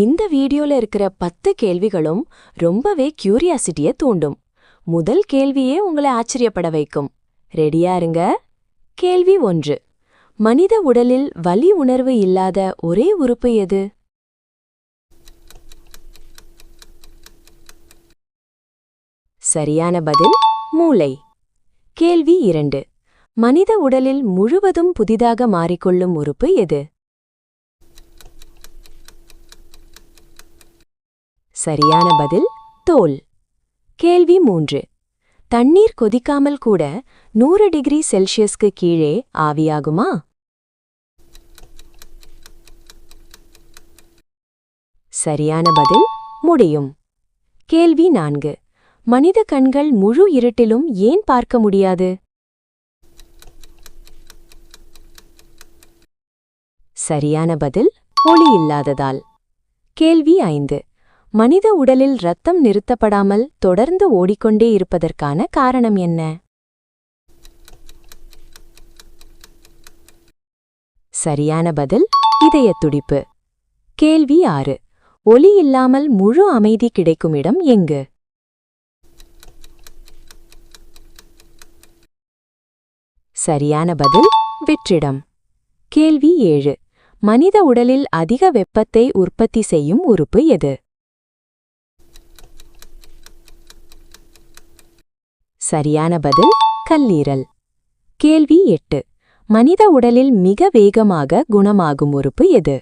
இந்த வீடியோல இருக்கிற பத்து கேள்விகளும் ரொம்பவே கியூரியாசிட்டியை தூண்டும். முதல் கேள்வியே உங்களை ஆச்சரியப்பட வைக்கும். ரெடியா இருங்க? கேள்வி ஒன்று. மனித உடலில் வலி உணர்வு இல்லாத ஒரே உறுப்பு எது? சரியான பதில் மூளை. கேள்வி இரண்டு. மனித உடலில் முழுவதும் புதிதாக மாறிக்கொள்ளும் உறுப்பு எது? சரியான பதில் தோல். கேள்வி மூன்று. தண்ணீர் கொதிக்காமல் கூட நூறு டிகிரி செல்சியஸ்க்கு கீழே ஆவியாகுமா? சரியான பதில் முடியும். கேள்வி நான்கு. மனித கண்கள் முழு இருட்டிலும் ஏன் பார்க்க முடியாது? சரியான பதில் ஒளி இல்லாததால். கேள்வி ஐந்து. மனித உடலில் இரத்தம் நிறுத்தப்படாமல் தொடர்ந்து ஓடிக்கொண்டே இருப்பதற்கான காரணம் என்ன? சரியான பதில் இதய துடிப்பு. கேள்வி ஆறு. ஒலி இல்லாமல் முழு அமைதி கிடைக்கும் இடம் எங்கு? சரியான பதில் வெற்றிடம். கேள்வி ஏழு. மனித உடலில் அதிக வெப்பத்தை உற்பத்தி செய்யும் உறுப்பு எது? சரியான பதில் கல்லீரல். கேள்வி எட்டு. மனித உடலில் மிக வேகமாக குணமாகும் உறுப்பு எது?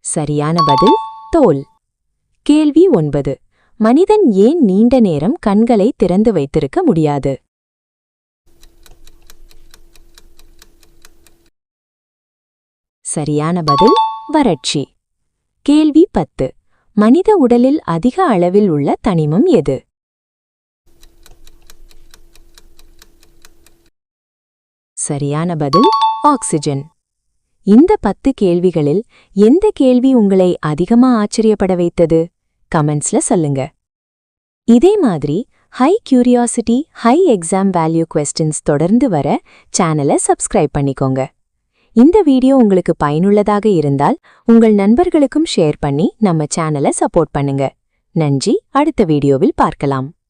சரியான பதில் தோல். கேள்வி ஒன்பது. மனிதன் ஏன் நீண்ட நேரம் கண்களை திறந்து வைத்திருக்க முடியாது? சரியான பதில் வறட்சி. கேள்வி பத்து. மனித உடலில் அதிக அளவில் உள்ள தனிமம் எது? சரியான பதில் ஆக்சிஜன். இந்த பத்து கேள்விகளில் எந்த கேள்வி உங்களை அதிகமா ஆச்சரியப்பட வைத்தது? கமெண்ட்ஸ்ல சொல்லுங்க. இதே மாதிரி high curiosity high exam value questions தொடர்ந்து வர சேனலை சப்ஸ்கிரைப் பண்ணிக்கோங்க. இந்த வீடியோ உங்களுக்கு பயனுள்ளதாக இருந்தால் உங்கள் நண்பர்களுக்கும் ஷேர் பண்ணி நம்ம சேனலை சப்போர்ட் பண்ணுங்க. நன்றி அடுத்த வீடியோவில் பார்க்கலாம்.